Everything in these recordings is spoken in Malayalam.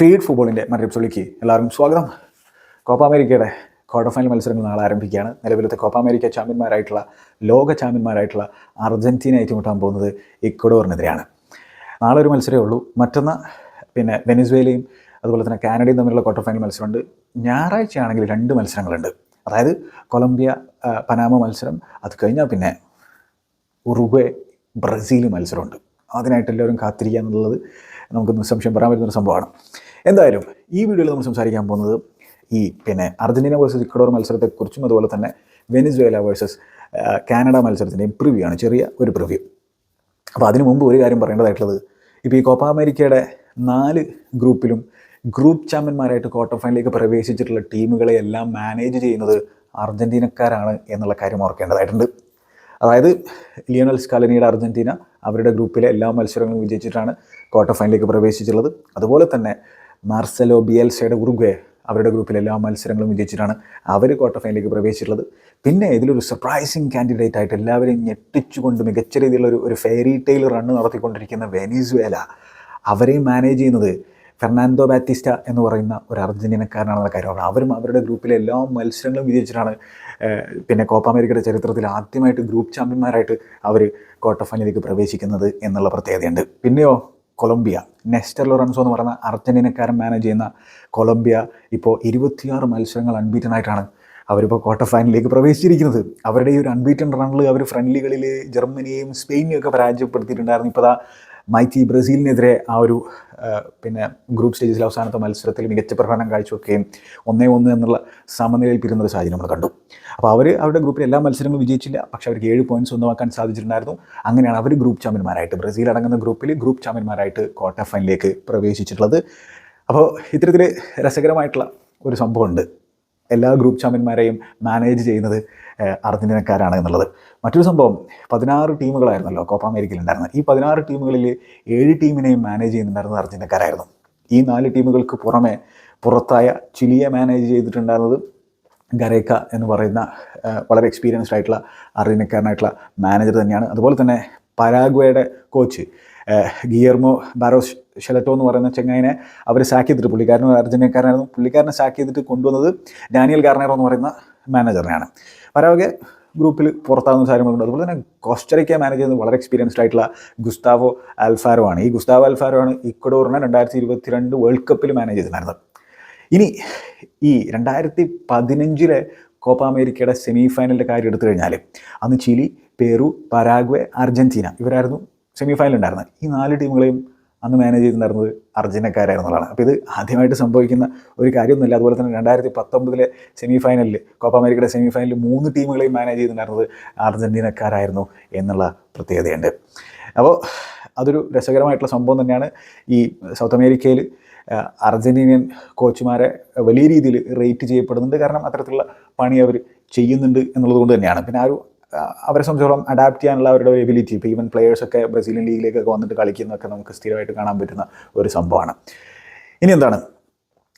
ഫീഡ് ഫുട്ബോളിന്റെ മറ്റൊരു എപ്പിസോഡിലേക്ക് എല്ലാവർക്കും സ്വാഗതം. കോപ്പ അമേരിക്കയുടെ ക്വാർട്ടർ ഫൈനൽ മത്സരങ്ങൾ നാളെ ആരംഭിക്കുകയാണ്. നിലവിലത്തെ കോപ്പ അമേരിക്ക ചാമ്പ്യന്മാരായിട്ടുള്ള ലോക ചാമ്പ്യന്മാരായിട്ടുള്ള അർജന്റീന ഏറ്റുമുട്ടാൻ പോകുന്നത് ഇക്വഡോറിനെതിരെയാണ്. നാളെ ഒരു മത്സരമേ ഉള്ളൂ. മറ്റൊന്ന് പിന്നെ വെനിസ്വേലയും അതുപോലെ തന്നെ കാനഡയും തമ്മിലുള്ള ക്വാർട്ടർ ഫൈനൽ മത്സരമുണ്ട്. ഞായറാഴ്ചയാണെങ്കിൽ രണ്ട് മത്സരങ്ങളുണ്ട്. അതായത് കൊളംബിയ പനാമ മത്സരം അത് കഴിഞ്ഞാൽ പിന്നെ ഉറുഗ്വേ ബ്രസീൽ മത്സരമുണ്ട്. അതിനായിട്ട് എല്ലാവരും കാത്തിരിക്കുക എന്നുള്ളത് നമുക്ക് നിസ്സംശയം പറയാൻ പറ്റുന്ന ഒരു സംഭവമാണ്. എന്തായാലും ഈ വീഡിയോയിൽ നമ്മൾ സംസാരിക്കാൻ പോകുന്നത് ഈ പിന്നെ അർജന്റീന വേഴ്സസ് ഇക്കഡോർ മത്സരത്തെക്കുറിച്ചും അതുപോലെ തന്നെ വെനിസ്വേല വേഴ്സസ് കാനഡ മത്സരത്തിന്റെയും പ്രിവ്യൂ ആണ്. ചെറിയ ഒരു പ്രിവ്യൂ അപ്പോൾ അതിനു മുമ്പ് ഒരു കാര്യം പറയേണ്ടതായിട്ടുള്ളത്. ഇപ്പോൾ ഈ കോപ്പ അമേരിക്കയുടെ നാല് ഗ്രൂപ്പിലും ഗ്രൂപ്പ് ചാമ്പ്യന്മാരായിട്ട് ക്വാർട്ടർ ഫൈനലിലേക്ക് പ്രവേശിച്ചിട്ടുള്ള ടീമുകളെ എല്ലാം മാനേജ് ചെയ്യുന്നത് അർജന്റീനക്കാരാണ് എന്നുള്ള കാര്യം ഓർക്കേണ്ടതായിട്ടുണ്ട്. അതായത് ലിയോണൽ സ്കാലനിയുടെ അർജന്റീന അവരുടെ ഗ്രൂപ്പിലെ എല്ലാ മത്സരങ്ങളും വിജയിച്ചിട്ടാണ് ക്വാർട്ടർ ഫൈനലിലേക്ക് പ്രവേശിച്ചിട്ടുള്ളത്. അതുപോലെ തന്നെ മാർസലോ ബിയൽസയുടെ ഉറുഗ്വേ അവരുടെ ഗ്രൂപ്പിൽ എല്ലാ മത്സരങ്ങളും വിജയിച്ചിട്ടാണ് അവർ ക്വാർട്ടർ ഫൈനലിലേക്ക് പ്രവേശിച്ചിട്ടുള്ളത്. പിന്നെ ഇതിലൊരു സർപ്രൈസിങ് കാൻഡിഡേറ്റ് ആയിട്ട് എല്ലാവരെയും ഞെട്ടിച്ചുകൊണ്ട് മികച്ച രീതിയിലുള്ള ഒരു ഒരു ഫെയറി ടെയിൽ റണ്ണ് നടത്തിക്കൊണ്ടിരിക്കുന്ന വെനീസ്വേല അവരെയും മാനേജ് ചെയ്യുന്നത് ഫെർണാൻഡോ ബാറ്റിസ്റ്റ എന്ന് പറയുന്ന ഒരു അർജന്റീനക്കാരനാണെന്ന കാര്യമാണ് അവരും അവരുടെ ഗ്രൂപ്പിലെ എല്ലാ മത്സരങ്ങളും വിജയിച്ചിട്ടാണ് പിന്നെ കോപ്പ അമേരിക്കയുടെ ചരിത്രത്തിൽ ആദ്യമായിട്ട് ഗ്രൂപ്പ് ചാമ്പ്യന്മാരായിട്ട് അവർ ക്വാർട്ടർ ഫൈനലിലേക്ക് പ്രവേശിക്കുന്നത് എന്നുള്ള പ്രത്യേകതയുണ്ട്. പിന്നെയോ? കൊളംബിയ. നെസ്റ്റർ ലൊറൻസോ എന്ന് പറയുന്ന അർജന്റീനക്കാരൻ മാനേജ് ചെയ്യുന്ന കൊളംബിയ ഇപ്പോൾ ഇരുപത്തിയാറ് മത്സരങ്ങൾ അൺബീറ്റനായിട്ടാണ് അവരിപ്പോൾ ക്വാർട്ടർ ഫൈനലിലേക്ക് പ്രവേശിച്ചിരിക്കുന്നത്. അവരുടെ ഈ ഒരു അൺബീറ്റൻ റണ്ണിൽ അവർ ഫ്രണ്ട്ലികളിൽ ജർമ്മനിയെയും സ്പെയിനെയും ഒക്കെ പരാജയപ്പെടുത്തിയിട്ടുണ്ടായിരുന്നു. ഇപ്പോൾ ദാ മൈറ്റി ബ്രസീലിനെതിരെ ആ ഒരു പിന്നെ ഗ്രൂപ്പ് സ്റ്റേജിൽ അവസാനത്തെ മത്സരത്തിൽ മികച്ച പ്രകടനം കാഴ്ചവെക്കുകയും ഒന്നേ ഒന്ന് എന്നുള്ള സമനിലയിൽ പിരുന്ന ഒരു സാഹചര്യം നമ്മൾ കണ്ടു. അപ്പോൾ അവർ അവരുടെ ഗ്രൂപ്പിൽ എല്ലാ മത്സരങ്ങളും വിജയിച്ചില്ല. പക്ഷേ അവർക്ക് ഏഴ് പോയിന്റ്സ് സ്വന്തമാക്കാൻ സാധിച്ചിട്ടുണ്ടായിരുന്നു. അങ്ങനെയാണ് അവർ ഗ്രൂപ്പ് ചാമ്പ്യന്മാരായിട്ട് ബ്രസീൽ അടങ്ങുന്ന ഗ്രൂപ്പിൽ ഗ്രൂപ്പ് ചാമ്പ്യന്മാരായിട്ട് ക്വാർട്ടർ ഫൈനലിലേക്ക് പ്രവേശിച്ചിട്ടുള്ളത്. അപ്പോൾ ഇത്തരത്തിൽ രസകരമായിട്ടുള്ള ഒരു സംഭവമുണ്ട്. എല്ലാ ഗ്രൂപ്പ് ചാമ്പ്യന്മാരെയും മാനേജ് ചെയ്യുന്നത് അർജന്റീനക്കാരാണ് എന്നുള്ളത്. മറ്റൊരു സംഭവം പതിനാറ് ടീമുകളായിരുന്നല്ലോ കോപ്പ അമേരിക്കയിൽ ഉണ്ടായിരുന്നത് ഈ പതിനാറ് ടീമുകളിൽ ഏഴ് ടീമിനെയും മാനേജ് ചെയ്യുന്നുണ്ടായിരുന്നത് അർജന്റീനക്കാരായിരുന്നു ഈ നാല് ടീമുകൾക്ക് പുറമെ പുറത്തായ ചിലിയെ മാനേജ് ചെയ്തിട്ടുണ്ടായിരുന്നത് ഗരേക്ക എന്ന് പറയുന്ന വളരെ എക്സ്പീരിയൻസ്ഡ് ആയിട്ടുള്ള അർജന്റീനക്കാരനായിട്ടുള്ള മാനേജർ തന്നെയാണ്. അതുപോലെ തന്നെ പരാഗ്വയുടെ കോച്ച് ഗിയർമോ ബാരോസ് ഷെലറ്റോ എന്ന് പറയുന്ന ചെങ്ങായിനെ അവർ സാക്ക് ചെയ്തിട്ട് പുള്ളിക്കാരൻ അർജന്റീനക്കാരനായിരുന്നു. പുള്ളിക്കാരനെ സാക്ക് ചെയ്തിട്ട് കൊണ്ടുവന്നത് ഡാനിയൽ ഗാർണേറോ എന്ന് പറയുന്ന മാനേജറിനെയാണ് പരാഗ്വെ ഗ്രൂപ്പിൽ പുറത്താകുന്ന കാര്യങ്ങളുണ്ട് അതുപോലെ തന്നെ കോസ്റ്ററിക്ക മാനേജ് ചെയ്യുന്നത് വളരെ എക്സ്പീരിയൻസ്ഡ് ആയിട്ടുള്ള ഗുസ്താവോ ആൽഫാരോ ആണ്. ഈ ഗുസ്താവോ ആൽഫാരോ ആണ് ഇക്വഡോറിനെ രണ്ടായിരത്തി ഇരുപത്തിരണ്ട് വേൾഡ് കപ്പിൽ മാനേജ് ചെയ്തിട്ടുണ്ടായിരുന്നത് ഇനി ഈ രണ്ടായിരത്തി പതിനഞ്ചിലെ കോപ്പ അമേരിക്കയുടെ സെമി ഫൈനലിന്റെ കാര്യം എടുത്തു കഴിഞ്ഞാൽ അന്ന് ചിലി പെറു പരാഗ്വെ അർജന്റീന ഇവരായിരുന്നു സെമി ഫൈനൽ ഉണ്ടായിരുന്നത്. ഈ നാല് ടീമുകളെയും അന്ന് മാനേജ് ചെയ്തിട്ടുണ്ടായിരുന്നത് അർജന്റീനക്കാരായിരുന്നുള്ളതാണ്. അപ്പോൾ ഇത് ആദ്യമായിട്ട് സംഭവിക്കുന്ന ഒരു കാര്യമൊന്നുമില്ല. അതുപോലെ തന്നെ രണ്ടായിരത്തി പത്തൊമ്പതിലെ സെമി ഫൈനലിൽ കോപ്പ അമേരിക്കയുടെ സെമി ഫൈനലിൽ മൂന്ന് ടീമുകളെയും മാനേജ് ചെയ്തിട്ടുണ്ടായിരുന്നത് അർജന്റീനക്കാരായിരുന്നു എന്നുള്ള പ്രത്യേകതയുണ്ട്. അപ്പോൾ അതൊരു രസകരമായിട്ടുള്ള സംഭവം തന്നെയാണ്. ഈ സൗത്ത് അമേരിക്കയിൽ അർജന്റീനിയൻ കോച്ചുമാരെ വലിയ രീതിയിൽ റേറ്റ് ചെയ്യപ്പെടുന്നുണ്ട്. കാരണം അത്തരത്തിലുള്ള പണി അവർ ചെയ്യുന്നുണ്ട് എന്നുള്ളത് കൊണ്ട് തന്നെയാണ്. പിന്നെ ആ ഒരു അവരെ സംബന്ധിച്ചോളം അഡാപ്റ്റ് ചെയ്യാനുള്ള അവരുടെ ഒരു എബിലിറ്റി ഇപ്പോൾ ഈവൻ പ്ലെയേഴ്സൊക്കെ ബ്രസീലിയൻ ലീഗിലേക്കൊക്കെ വന്നിട്ട് കളിക്കുന്നതൊക്കെ നമുക്ക് സ്ഥിരമായിട്ട് കാണാൻ പറ്റുന്ന ഒരു സംഭവമാണ്. ഇനി എന്താണ്?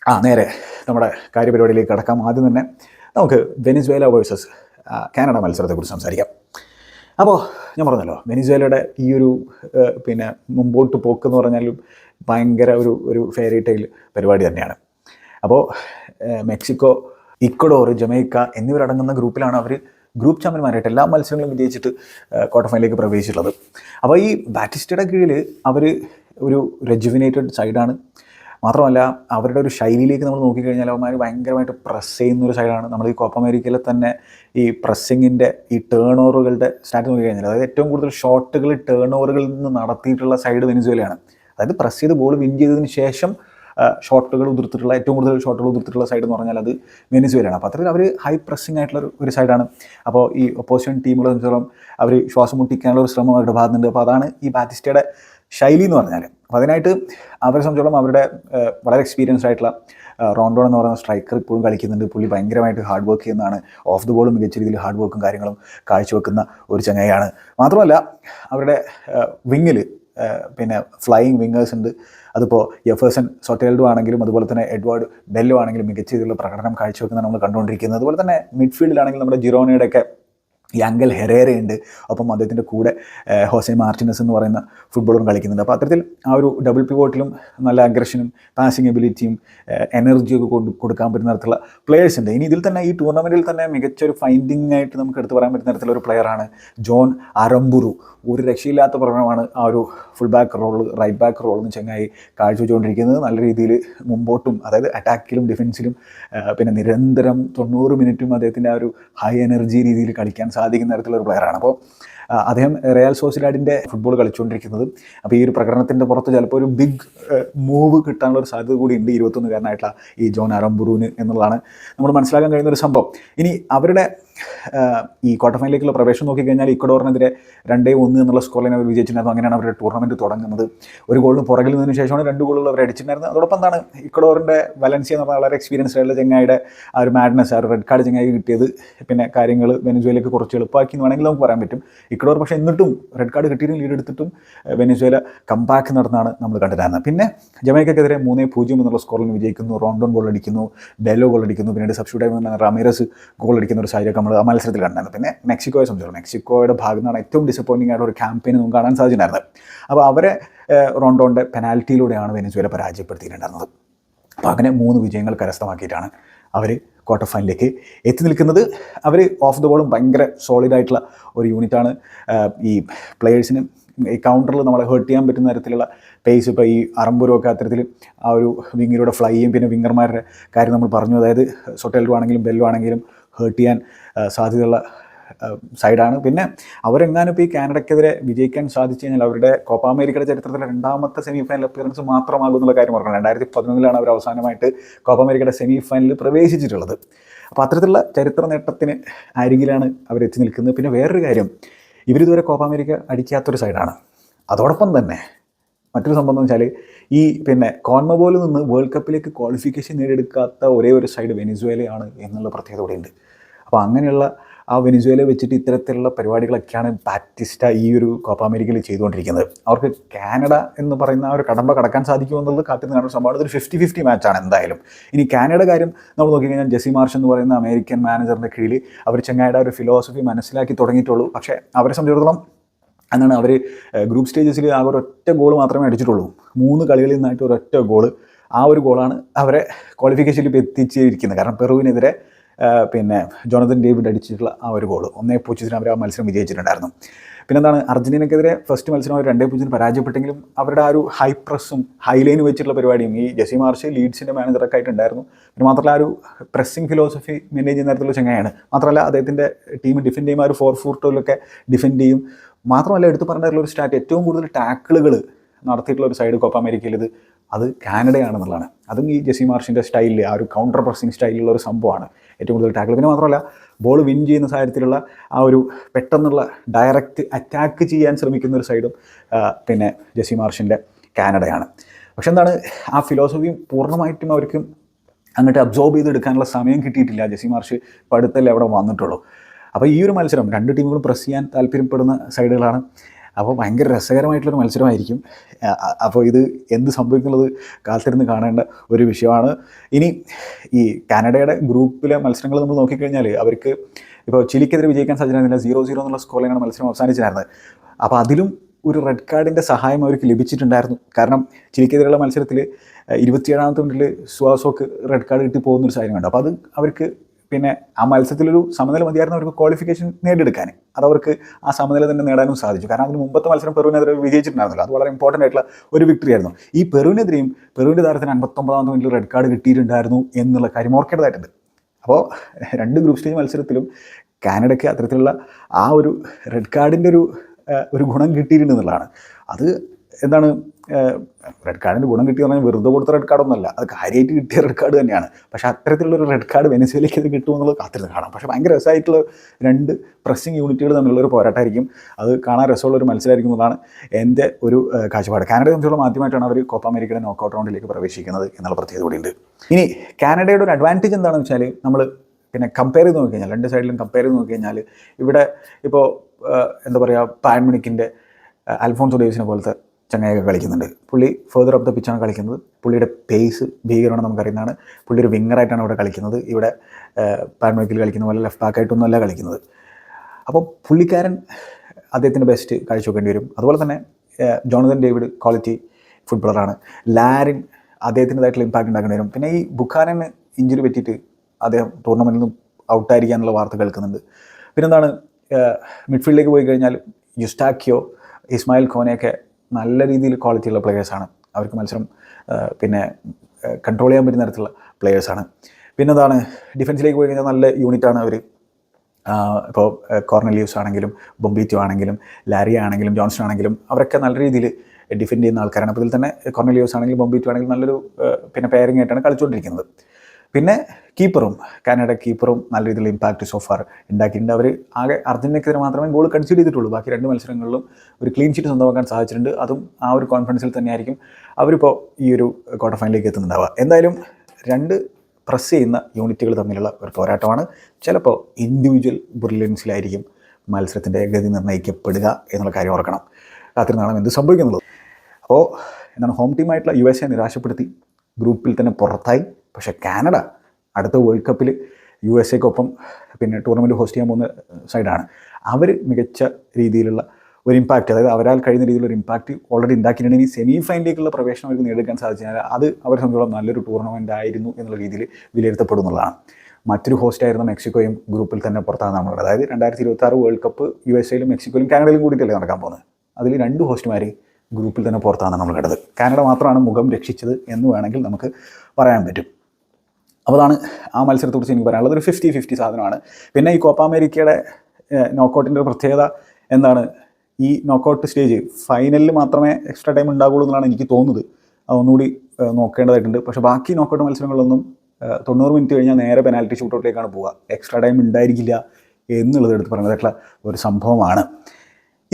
ആ നേരെ നമ്മുടെ കാര്യപരിപാടിയിലേക്ക് കടക്കാം. ആദ്യം തന്നെ നമുക്ക് വെനിസ്വേല വേഴ്സസ് കാനഡ മത്സരത്തെക്കുറിച്ച് സംസാരിക്കാം. അപ്പോൾ ഞാൻ പറഞ്ഞല്ലോ വെനിസ്വേലയുടെ ഈ ഒരു പിന്നെ മുമ്പോട്ട് പോക്ക് എന്ന് പറഞ്ഞാൽ ഭയങ്കര ഒരു ഒരു ഫെയറി ടൈൽ പരിപാടി തന്നെയാണ്. അപ്പോൾ മെക്സിക്കോ ഇക്വഡോർ ജമൈക്ക എന്നിവരടങ്ങുന്ന ഗ്രൂപ്പിലാണ് അവർ ഗ്രൂപ്പ് ചാമ്പ്യന്മാരായിട്ട് എല്ലാ മത്സരങ്ങളും വിജയിച്ചിട്ട് ക്വാർട്ടർ ഫൈനലിലേക്ക് പ്രവേശിച്ചിട്ടുള്ളത്. അപ്പോൾ ഈ ബാറ്റിസ്റ്റയുടെ കീഴിൽ അവർ ഒരു റെജുവിനേറ്റഡ് സൈഡാണ് മാത്രമല്ല അവരുടെ ഒരു ശൈലിയിലേക്ക് നമ്മൾ നോക്കിക്കഴിഞ്ഞാൽ അവന്മാർ ഭയങ്കരമായിട്ട് പ്രസ് ചെയ്യുന്ന ഒരു സൈഡാണ് നമ്മൾ ഈ കോപ്പ അമേരിക്കയിലെ തന്നെ ഈ പ്രസ്സിങ്ങിന്റെ ഈ ടേൺ ഓവറുകളുടെ സ്റ്റാറ്റ് നോക്കിക്കഴിഞ്ഞാൽ അതായത് ഏറ്റവും കൂടുതൽ ഷോട്ടുകൾ ടേൺ ഓവറുകളിൽ നിന്ന് നടത്തിയിട്ടുള്ള സൈഡ് വെനിസുവേലയാണ് അതായത് പ്രസ് ചെയ്ത് ബോൾ വിൻ ചെയ്തതിന് ശേഷം ഷോട്ടുകൾ ഉതിർത്തിട്ടുള്ള ഏറ്റവും കൂടുതൽ ഷോട്ടുകൾ ഉതിർത്തിട്ടുള്ള സൈഡ് എന്ന് പറഞ്ഞാൽ അത് വെനിസ്വേലയാണ്. അപ്പോൾ അത്രയും അവർ ഹൈ പ്രസ്സിംഗ് ആയിട്ടുള്ള ഒരു- സൈഡാണ് അപ്പോൾ ഈ ഒപ്പോസിഷൻ ടീമുകളെ സംബന്ധിച്ചിടത്തോളം അവർ ശ്വാസം മുട്ടിക്കാനുള്ള ഒരു ശ്രമം അവരുടെ ഭാഗത്തുണ്ട് അപ്പോൾ അതാണ് ഈ ബാറ്റിസ്റ്റയുടെ ശൈലി എന്ന് പറഞ്ഞാൽ അപ്പോൾ അതിനായിട്ട് അവരെ സംബന്ധിച്ചോളം അവരുടെ വളരെ എക്സ്പീരിയൻസ്ഡ് ആയിട്ടുള്ള റോണ്ടോൺ എന്ന് പറയുന്ന സ്ട്രൈക്കർ ഇപ്പോഴും കളിക്കുന്നുണ്ട്. പുള്ളി ഭയങ്കരമായിട്ട് ഹാർഡ് വർക്ക് ചെയ്യുന്നതാണ്. ഓഫ് ദി ബോൾ മികച്ച രീതിയിൽ ഹാർഡ് വർക്കും കാര്യങ്ങളും കാഴ്ചവെക്കുന്ന ഒരു ചങ്ങയാണ് മാത്രമല്ല അവരുടെ വിങ്ങിൽ പിന്നെ ഫ്ലൈയിങ് വിങ്ങേഴ്സ് ഉണ്ട്. അതിപ്പോൾ എഫേഴ്സൺ സൊട്ടേൽഡോ ആണെങ്കിലും അതുപോലെ തന്നെ എഡ്വേർഡ് ബെല്ലോ ആണെങ്കിലും മികച്ച രീതിയിലുള്ള പ്രകടനം കാഴ്ചവെക്കുന്ന നമ്മൾ കണ്ടുകൊണ്ടിരിക്കുന്നത്. അതുപോലെ തന്നെ മിഡ്ഫീൽഡിലാണെങ്കിൽ നമ്മുടെ ജിറോണയുടെ ഒക്കെ ഈ അങ്കൽ ഹെറേറ ഉണ്ട് ഒപ്പം അദ്ദേഹത്തിന്റെ കൂടെ ഹോസെ മാർട്ടിനസ് എന്ന് പറയുന്ന ഫുട്ബോളും കളിക്കുന്നുണ്ട്. അപ്പോൾ അത്തരത്തിൽ ആ ഒരു ഡബിൾ പിവോട്ടിലും നല്ല അഗ്രഷനും പാസിംഗ് എബിലിറ്റിയും എനർജിയൊക്കെ കൊണ്ട് കൊടുക്കാൻ പറ്റുന്ന തരത്തിലുള്ള പ്ലേയേഴ്സ് ഉണ്ട്. ഇനി ഇതിൽ തന്നെ ഈ ടൂർണമെന്റിൽ തന്നെ മികച്ച ഒരു ഫൈൻഡിംഗ് ആയിട്ട് നമുക്ക് എടുത്തു പറയാൻ പറ്റുന്ന തരത്തിലുള്ള ഒരു പ്ലെയറാണ് ജോൺ അറംബുറു. ഒരു രക്ഷയില്ലാത്ത പ്രകടനമാണ് ആ ഒരു full back role right back role എന്ന് ചങ്ങായി കാഴ്ചവെച്ചുകൊണ്ടിരിക്കുന്നത്. നല്ല രീതിയിൽ മുമ്പോട്ടും അതായത് അറ്റാക്കിലും ഡിഫൻസിലും പിന്നെ നിരന്തരം തൊണ്ണൂറ് മിനിറ്റും അദ്ദേഹത്തിന്റെ ആ ഒരു ഹൈ എനർജി രീതിയിൽ കളിക്കാൻ സാധിക്കുന്ന തരത്തിലുള്ള ഒരു പ്ലെയറാണ് അപ്പോൾ അദ്ദേഹം റയൽ സോസിലാഡിന്റെ ഫുട്ബോൾ കളിച്ചുകൊണ്ടിരിക്കുന്നത് അപ്പോൾ ഈ ഒരു പ്രകടനത്തിന്റെ പുറത്ത് ചിലപ്പോൾ ഒരു ബിഗ് മൂവ് കിട്ടാനുള്ള ഒരു സാധ്യത കൂടി ഉണ്ട് ഇരുപത്തൊന്നുകാരനായിട്ടുള്ള ഈ ജോൺ അറംബുറൂന് എന്നുള്ളതാണ്. നമ്മൾ മനസ്സിലാക്കാൻ കഴിയുന്ന ഒരു സംഭവം. ഇനി അവരുടെ ഈ ക്വാർട്ടർ ഫൈനലിലേക്കുള്ള പ്രവേശനം നോക്കിക്കഴിഞ്ഞാൽ ഇക്വഡോറിനെതിരെ രണ്ടേ ഒന്ന് എന്നുള്ള സ്കോറിനെ അവർ വിജയിച്ചിട്ടുണ്ടായിരുന്നു അങ്ങനെയാണ് അവരുടെ ടൂർണമെന്റ് തുടങ്ങുന്നത്. ഒരു ഗോളിന് പുറകിൽ നിന്നതിന് ശേഷമാണ് രണ്ട് ഗോളുകൾ അവർ അടിച്ചിട്ടുണ്ടായിരുന്നത്. അതോടൊപ്പം എന്താണ് ഇക്വഡോറിന്റെ വലൻസിയ എന്ന് പറഞ്ഞ വളരെ എക്സ്പീരിയൻസ് ആയിട്ടുള്ള ചെങ്ങായിയുടെ ആ ഒരു മാഡ്നസ് ആ ഒരു റെഡ് കാർഡ് ചെങ്ങായി കിട്ടിയത്. പിന്നെ കാര്യങ്ങൾ വെനസ്വേലയ്ക്ക് കുറച്ച് എളുപ്പമാക്കി എന്ന് വേണമെങ്കിൽ നമുക്ക് പറയാൻ പറ്റും. ഇക്വഡോർ പക്ഷേ എന്നിട്ടും റെഡ് കാർഡ് കിട്ടിയിട്ടും ലീഡ് എടുത്തിട്ടും വെനസ്വേല കംബാക്ക് നടന്നാണ് നമ്മൾ കണ്ടിരുന്നത് പിന്നെ ജമൈക്കെതിരെ മൂന്നേ പൂജ്യം എന്നുള്ള സ്കോറിൽ വിജയിക്കുന്നു. റോണ്ടോൺ ഗോൾ അടിക്കുന്നു. ഡെലോ ഗോൾ അടിക്കുന്നു. പിന്നീട് സബ്സ്റ്റിറ്റ്യൂട്ട് ആയി റമീറസ് ഗോൾ അടിക്കുന്ന ഒരു സാഹചര്യം നമ്മൾ ആ മത്സരത്തിൽ കണ്ടായിരുന്നു പിന്നെ മെക്സിക്കോയെ സംബന്ധിച്ചോളം മെക്സിക്കോയുടെ ഭാഗത്തു നിന്നാണ് ഏറ്റവും ഡിസപ്പോയിന്റിംഗ് ആയിട്ട് ഒരു ക്യാമ്പയിൻ നമുക്ക് കാണാൻ സാധിച്ചിട്ടുണ്ടായിരുന്നത് അപ്പോൾ അവരെ ഏഹ്, പെനാൽറ്റിയിലൂടെയാണ് വെനസ്വേല പരാജയപ്പെടുത്തിയിട്ടുണ്ടായിരുന്നത്. അപ്പോൾ അങ്ങനെ മൂന്ന് വിജയങ്ങൾ കരസ്ഥമാക്കിയിട്ടാണ് അവർ ക്വാർട്ടർ ഫൈനലിലേക്ക് എത്തി നിൽക്കുന്നത്. അവർ ഓഫ് ദ ബോളും ഭയങ്കര സോളിഡ് ആയിട്ടുള്ള ഒരു യൂണിറ്റാണ് ഈ പ്ലെയേഴ്സിന് ഈ കൗണ്ടറിൽ നമ്മളെ ഹേർട്ട് ചെയ്യാൻ പറ്റുന്ന തരത്തിലുള്ള പേസ് ഇപ്പോൾ ഈ അറമ്പൂരും ഒക്കെ അത്തരത്തിൽ ആ ഒരു വിങ്ങിലൂടെ ഫ്ലൈ ചെയ്യും പിന്നെ വിങ്ങർമാരുടെ കാര്യം നമ്മൾ പറഞ്ഞു. അതായത് സൊട്ടേലു ആണെങ്കിലും ബെല്ലു ആണെങ്കിലും ഹേർട്ട് ചെയ്യാൻ സാധ്യതയുള്ള സൈഡാണ്. പിന്നെ അവരെങ്ങാനും ഇപ്പോൾ ഈ കാനഡയ്ക്കെതിരെ വിജയിക്കാൻ സാധിച്ചു കഴിഞ്ഞാൽ അവരുടെ കോപ്പ അമേരിക്കയുടെ ചരിത്രത്തിലെ രണ്ടാമത്തെ സെമി ഫൈനൽ അപ്പിയറൻസ് മാത്രമാകും എന്നുള്ള കാര്യം ഓർക്കണം. രണ്ടായിരത്തി പതിനൊന്നിലാണ് അവർ അവസാനമായിട്ട് കോപ്പ അമേരിക്കയുടെ സെമി ഫൈനലിൽ പ്രവേശിച്ചിട്ടുള്ളത്. അപ്പോൾ അത്തരത്തിലുള്ള ചരിത്ര നേട്ടത്തിന് അരികിലാണ് എത്തി നിൽക്കുന്നത്. പിന്നെ വേറൊരു കാര്യം ഇവരിതുവരെ കോപ്പ അമേരിക്ക അടിക്കാത്തൊരു സൈഡാണ്. അതോടൊപ്പം തന്നെ മറ്റൊരു സംഭവം എന്ന് വെച്ചാൽ ഈ പിന്നെ കോൺമബോളിൽ നിന്ന് വേൾഡ് കപ്പിലേക്ക് ക്വാളിഫിക്കേഷൻ നേടിയെടുക്കാത്ത ഒരേ ഒരു സൈഡ് വെനിസ്വേലയാണ് എന്നുള്ള പ്രത്യേകത കൂടെ ഉണ്ട് അപ്പോൾ അങ്ങനെയുള്ള ആ വെനിസ്വേല വെച്ചിട്ട് ഇത്തരത്തിലുള്ള പരിപാടികളൊക്കെയാണ് ബാറ്റിസ്റ്റ ഈ ഒരു കോപ്പ അമേരിക്കയിൽ ചെയ്തുകൊണ്ടിരിക്കുന്നത്. അവർക്ക് കാനഡ എന്ന് പറയുന്ന ആ ഒരു കടമ്പ കടക്കാൻ സാധിക്കുമെന്നുള്ളത് കാത്തിരുന്ന് കാണുന്ന സംഭവമാണ്. ഒരു ഫിഫ്റ്റി ഫിഫ്റ്റി മാച്ചാണ് എന്തായാലും. ഇനി കാനഡ കാര്യം നമ്മൾ നോക്കിക്കഴിഞ്ഞാൽ ജെസി മാർഷ് എന്ന് പറയുന്ന അമേരിക്കൻ മാനേജറിന്റെ കീഴിൽ അവർ ചെങ്ങായുടെ ഒരു ഫിലോസഫി മനസ്സിലാക്കി തുടങ്ങിയിട്ടുള്ളൂ. പക്ഷേ അവരെ സംബന്ധിച്ചിടത്തോളം എന്നാണ് അവർ ഗ്രൂപ്പ് സ്റ്റേജസിൽ ആ ഒരു ഒറ്റ ഗോൾ മാത്രമേ അടിച്ചിട്ടുള്ളൂ. മൂന്ന് കളികളിൽ നിന്നായിട്ട് ഒരൊറ്റ ഗോൾ ആ ഒരു ഗോളാണ് അവരെ ക്വാളിഫിക്കേഷനിൽ എത്തിച്ചിരിക്കുന്നത്. കാരണം പെറുവിനെതിരെ പിന്നെ ജോണതൻ ഡേവിഡ് അടിച്ചിട്ടുള്ള ആ ഒരു ഗോൾ ഒന്നേ പൂജ്യത്തിന് അവർ ആ മത്സരം വിജയിച്ചിട്ടുണ്ടായിരുന്നു. പിന്നെന്താണ് അർജന്റീനക്കെതിരെ ഫസ്റ്റ് മത്സരം അവർ രണ്ടേ പൂജ്യത്തിന് പരാജയപ്പെട്ടെങ്കിലും അവരുടെ ആ ഒരു ഹൈ പ്രസ്സും ഹൈ ലൈൻ വെച്ചിട്ടുള്ള പരിപാടിയും ഈ ജെസി മാർഷ് ലീഡ്സിന്റെ മാനേജറൊക്കെ ആയിട്ടുണ്ടായിരുന്നു. പിന്നെ മാത്രമല്ല ആ ഒരു പ്രസ്സിംഗ് ഫിലോസഫി മെയിന്റെയിൻ ചെയ്യുന്ന തരത്തിലുള്ള ചങ്ങയാണ് മാത്രമല്ല അദ്ദേഹത്തിന്റെ ടീം ഡിഫെൻഡ് ചെയ്യും ആ ഒരു ഫോർ ഫോർ ടൂലൊക്കെ ഡിഫെൻഡ് ചെയ്യും. മാത്രമല്ല എടുത്തു പറഞ്ഞിട്ടുള്ള ഒരു സ്റ്റാറ്റ് ഏറ്റവും കൂടുതൽ ടാക്കിളുകൾ നടത്തിയിട്ടുള്ള ഒരു സൈഡ് കോപ്പ അമേരിക്കയിൽ ഇത് അത് കാനഡയാണെന്നുള്ളതാണ്. അതും ഈ ജെസി മാർഷിന്റെ സ്റ്റൈലിൽ ആ ഒരു കൗണ്ടർ പ്രസ്സിംഗ് സ്റ്റൈലിലുള്ള ഒരു സംഭവമാണ്. ഏറ്റവും കൂടുതൽ ടാക്കിൾ പിന്നെ മാത്രമല്ല ബോൾ വിൻ ചെയ്യുന്ന സാഹചര്യത്തിലുള്ള ആ ഒരു പെട്ടെന്നുള്ള ഡയറക്റ്റ് അറ്റാക്ക് ചെയ്യാൻ ശ്രമിക്കുന്ന ഒരു സൈഡും പിന്നെ ജെസി മാർഷിന്റെ കാനഡയാണ്. പക്ഷെ എന്താണ് ആ ഫിലോസഫിയും പൂർണമായിട്ടും അവർക്ക് അങ്ങോട്ട് അബ്സോർബ് ചെയ്തെടുക്കാനുള്ള സമയം കിട്ടിയിട്ടില്ല. ജെസി മാർഷ് ഇപ്പോൾ അടുത്തല്ലേ അവിടെ വന്നിട്ടുള്ളൂ. അപ്പോൾ ഈ ഒരു മത്സരം രണ്ട് ടീമുകളും പ്രസ് ചെയ്യാൻ താല്പര്യപ്പെടുന്ന സൈഡുകളാണ് അപ്പോൾ ഭയങ്കര രസകരമായിട്ടുള്ളൊരു മത്സരമായിരിക്കും. അപ്പോൾ ഇത് എന്ത് സംഭവിക്കുന്നത് കാത്തിരുന്ന് കാണേണ്ട ഒരു വിഷയമാണ്. ഇനി ഈ കാനഡയുടെ ഗ്രൂപ്പിലെ മത്സരങ്ങൾ നമ്മൾ നോക്കിക്കഴിഞ്ഞാൽ അവർക്ക് ഇപ്പോൾ ചിലിക്കെതിരെ വിജയിക്കാൻ സാധിച്ചില്ല സീറോ സീറോ എന്നുള്ള സ്കോറിലാണ് മത്സരം അവസാനിച്ചിരുന്നത്. അപ്പോൾ അതിലും ഒരു റെഡ് കാർഡിന്റെ സഹായം അവർക്ക് ലഭിച്ചിട്ടുണ്ടായിരുന്നു. കാരണം ചിലിക്കെതിരെയുള്ള മത്സരത്തിൽ ഇരുപത്തിയേഴാമത്തെ മിനിറ്റിൽ സുവാസോക്ക് റെഡ് കാർഡ് കിട്ടി പോകുന്നൊരു ഒരു സാഹചര്യമുണ്ട് അപ്പോൾ അത് അവർക്ക് പിന്നെ ആ മത്സരത്തിലൊരു സമനില മതിയായിരുന്നു അവർക്ക് ക്വാളിഫിക്കേഷൻ നേടിയെടുക്കാൻ. അത് അവർക്ക് ആ സമനില തന്നെ നേടാനും സാധിച്ചു. കാരണം അതിന് മുമ്പത്തെ മത്സരം പെറുവിനെതിരെ വിജയിച്ചിട്ടുണ്ടായിരുന്നല്ലോ. അത് വളരെ ഇമ്പോർട്ടന്റ് ആയിട്ടുള്ള ഒരു വിക്ടറി ആയിരുന്നു. ഈ പെറുവിനെതിരെയും പെറുവിന്റെ താരത്തിന് അൻപത്തൊമ്പതാമത്തെ മിനിറ്റിൽ റെഡ് കാർഡ് കിട്ടിയിട്ടുണ്ടായിരുന്നു എന്നുള്ള കാര്യം ഓർക്കേണ്ടതായിട്ടുണ്ട്. അപ്പോൾ രണ്ട് ഗ്രൂപ്പ് സ്റ്റേജ് മത്സരത്തിലും കാനഡയ്ക്ക് അത്തരത്തിലുള്ള ആ ഒരു റെഡ് കാർഡിന്റെ ഒരു ഒരു ഗുണം കിട്ടിയിട്ടുണ്ട് എന്നുള്ളതാണ്. അത് എന്താണ് റെഡ് കാർഡിന്റെ ഗുണം കിട്ടിയെന്ന് പറഞ്ഞാൽ വെറുതെ കൊടുത്ത റെഡ് കാർഡൊന്നുമല്ല അത് കാര്യമായിട്ട് കിട്ടിയ റെഡ് കാർഡ് തന്നെയാണ്. പക്ഷേ അത്തരത്തിലുള്ളൊരു റെഡ് കാർഡ് വെനസ്വേലയ്ക്ക് ഇത് കിട്ടുമെന്നുള്ളത് കാത്തിരുന്ന് കാണാം. പക്ഷേ ഭയങ്കര രസമായിട്ടുള്ള രണ്ട് പ്രസ്സിങ് യൂണിറ്റുകൾ തമ്മിലുള്ളൊരു പോരാട്ടമായിരിക്കും. അത് കാണാൻ രസമുള്ള ഒരു മത്സരമായിരിക്കും എന്നതാണ് എന്റെ ഒരു കാഴ്ചപ്പാട്. കാനഡയെ സംബന്ധിച്ചോളം ആദ്യമായിട്ടാണ് അവർ കോപ്പ അമേരിക്കയുടെ നോക്കൗട്ട് റൗണ്ടിലേക്ക് പ്രവേശിക്കുന്നത് എന്നുള്ള പ്രത്യേകത കൂടിയുണ്ട്. ഇനി കാനഡയുടെ ഒരു അഡ്വാന്റേജ് എന്താണെന്ന് വെച്ചാൽ നമ്മൾ പിന്നെ കമ്പയർ ചെയ്ത് നോക്കിക്കഴിഞ്ഞാൽ രണ്ട് സൈഡിലും കമ്പയർ ചെയ്ത് നോക്കിക്കഴിഞ്ഞാൽ ഇവിടെ ഇപ്പോൾ എന്താ പറയുക പാൻമണിക്കിന്റെ അൽഫോൺസോ ഡേവിസിനെ പോലത്തെ ചങ്ങായൊക്കെ കളിക്കുന്നുണ്ട്. പുള്ളി ഫേർദർ ഓഫ് ദ പിച്ചാണ് കളിക്കുന്നത്. പുള്ളിയുടെ പേസ് ഭീകരമാണ് നമുക്കറിയുന്നതാണ്. പുള്ളി ഒരു വിങ്ങറായിട്ടാണ് ഇവിടെ കളിക്കുന്നത്. ഇവിടെ പാൻമേക്കിൽ കളിക്കുന്ന പോലെ ലെഫ്റ്റ് ബാക്കായിട്ടൊന്നും അല്ല കളിക്കുന്നത്. അപ്പോൾ പുള്ളിക്കാരൻ അദ്ദേഹത്തിന്റെ ബെസ്റ്റ് കാഴ്ചവെക്കേണ്ടി വരും. അതുപോലെ തന്നെ ജോണതൻ ഡേവിഡ് ക്വാളിറ്റി ഫുട്ബോളറാണ് ലാരിൻ അദ്ദേഹത്തിന്റെതായിട്ടുള്ള ഇമ്പാക്റ്റ് ഉണ്ടാക്കേണ്ടി വരും. പിന്നെ ഈ ബുഖാനന് ഇഞ്ചുറി പറ്റിയിട്ട് അദ്ദേഹം ടൂർണമെന്റിൽ നിന്നും ഔട്ടായിരിക്കാനുള്ള വാർത്ത കേൾക്കുന്നുണ്ട്. പിന്നെന്താണ് മിഡ്ഫീൽഡിലേക്ക് പോയി കഴിഞ്ഞാൽ യുസ്റ്റാക്കിയോ ഇസ്മായിൽ ഖോനെയൊക്കെ നല്ല രീതിയിൽ ക്വാളിറ്റിയുള്ള പ്ലെയേഴ്സാണ് അവർക്ക് മത്സരം പിന്നെ കൺട്രോൾ ചെയ്യാൻ പറ്റുന്ന തരത്തിലുള്ള പ്ലെയേഴ്സാണ് പിന്നെന്താണ് ഡിഫൻസിലേക്ക് പോയി കഴിഞ്ഞാൽ നല്ല യൂണിറ്റാണ് അവർ ഇപ്പോൾ കോർണലിയൂസ് ആണെങ്കിലും ബൊംബീറ്റോ ആണെങ്കിലും ലാരി ആണെങ്കിലും ജോൺസൺ ആണെങ്കിലും അവരൊക്കെ നല്ല രീതിയിൽ ഡിഫെൻഡ് ചെയ്യുന്ന ആൾക്കാരാണ്. അപ്പോൾ ഇതിൽ തന്നെ കോർണലിയൂസ് ആണെങ്കിലും ബൊംബീറ്റോ ആണെങ്കിലും നല്ലൊരു പിന്നെ പെയറിംഗ് ആയിട്ടാണ് കളിച്ചുകൊണ്ടിരിക്കുന്നത്. പിന്നെ കീപ്പറും കാനഡ കീപ്പറും നല്ല രീതിയിൽ ഇമ്പാക്റ്റ് സോഫാർ ഉണ്ടാക്കിയിട്ടുണ്ട്. അവർ ആകെ അർജന്റീനയ്ക്കെതിരെ മാത്രമേ ഗോൾ കൺസീഡ് ചെയ്തിട്ടുള്ളൂ. ബാക്കി രണ്ട് മത്സരങ്ങളിലും ഒരു ക്ലീൻ ഷീറ്റ് സ്വന്തമാക്കാൻ സാധിച്ചിട്ടുണ്ട്. അതും ആ ഒരു കോൺഫിഡൻസിൽ തന്നെയായിരിക്കും അവരിപ്പോൾ ഈ ഒരു ക്വാർട്ടർ ഫൈനലിലേക്ക് എത്തുന്നുണ്ടാവുക. എന്തായാലും രണ്ട് പ്രസ് ചെയ്യുന്ന യൂണിറ്റുകൾ തമ്മിലുള്ള ഒരു പോരാട്ടമാണ്. ചിലപ്പോൾ ഇൻഡിവിജ്വൽ ബ്രില്യൻസിലായിരിക്കും മത്സരത്തിന്റെ ഗതി നിർണയിക്കപ്പെടുക എന്നുള്ള കാര്യം ഓർക്കണം. രാത്രി നാളെ എന്ത് സംഭവിക്കുന്നുള്ളത്? അപ്പോൾ എന്താണ് ഹോം ടീമായിട്ടുള്ള യു എസ് എ നിരാശപ്പെടുത്തി ഗ്രൂപ്പിൽ തന്നെ പുറത്തായി. പക്ഷേ കാനഡ അടുത്ത വേൾഡ് കപ്പിൽ യു എസ് എക്കൊപ്പം പിന്നെ ടൂർണമെന്റ് ഹോസ്റ്റ് ചെയ്യാൻ പോകുന്ന സൈഡാണ് അവർ മികച്ച രീതിയിലുള്ള ഒരു ഇമ്പാക്റ്റ് അതായത് അവരാൽ കഴിയുന്ന രീതിയിലുള്ള ഒരു ഇമ്പാക്റ്റ് ഓൾറെഡി ഉണ്ടാക്കിയിട്ടുണ്ടെങ്കിൽ സെമി ഫൈനലിലേക്കുള്ള പ്രവേശനം അവർക്ക് നേടിയെടുക്കാൻ സാധിച്ചാൽ അത് അവരെ സംബന്ധിച്ചോളം നല്ലൊരു ടൂർണമെന്റ് ആയിരുന്നു എന്നുള്ള രീതിയിൽ വിലയിരുത്തപ്പെടുന്നുള്ളതാണ് മറ്റൊരു ഹോസ്റ്റ് ഹോസ്റ്റായിരുന്ന മെക്സിക്കോയും ഗ്രൂപ്പിൽ തന്നെ പുറത്താണ് നമ്മൾ അതായത് രണ്ടായിരത്തി ഇരുപത്തി ആറ് വേൾഡ് കപ്പ് യു എസ് എയിലും മെക്സിക്കോയിലും കാനഡയിലും കൂടിയിട്ടല്ലേ നടക്കാൻ പോകുന്നത്. അതിൽ രണ്ട് ഹോസ്റ്റുമാർ ഗ്രൂപ്പിൽ തന്നെ പുറത്താണ് നമ്മൾ കണ്ടത്. കാനഡ മാത്രമാണ് മുഖം രക്ഷിച്ചത് എന്ന് വേണമെങ്കിൽ നമുക്ക് പറയാൻ പറ്റും. അപ്പോൾ അതാണ് ആ മത്സരത്തെക്കുറിച്ച് എനിക്ക് പറയാനുള്ളത്. ഒരു ഫിഫ്റ്റി ഫിഫ്റ്റി സാധനമാണ്. പിന്നെ ഈ കോപ്പ അമേരിക്കയുടെ നോക്കൗട്ടിന്റെ ഒരു പ്രത്യേകത എന്താണ്? ഈ നോക്കൗട്ട് സ്റ്റേജ് ഫൈനലിൽ മാത്രമേ എക്സ്ട്രാ ടൈം ഉണ്ടാകുള്ളൂ എന്നാണ് എനിക്ക് തോന്നുന്നത്. അതൊന്നുകൂടി നോക്കേണ്ടതായിട്ടുണ്ട്. പക്ഷേ ബാക്കി നോക്കൗട്ട് മത്സരങ്ങളൊന്നും തൊണ്ണൂറ് മിനിറ്റ് കഴിഞ്ഞാൽ നേരെ പെനാൽറ്റി ഷൂട്ടൗട്ടിലേക്കാണ് പോവുക. എക്സ്ട്രാ ടൈം ഉണ്ടായിരിക്കില്ല എന്നുള്ളത് എടുത്ത് പറയുന്നതായിട്ടുള്ള ഒരു സംഭവമാണ്.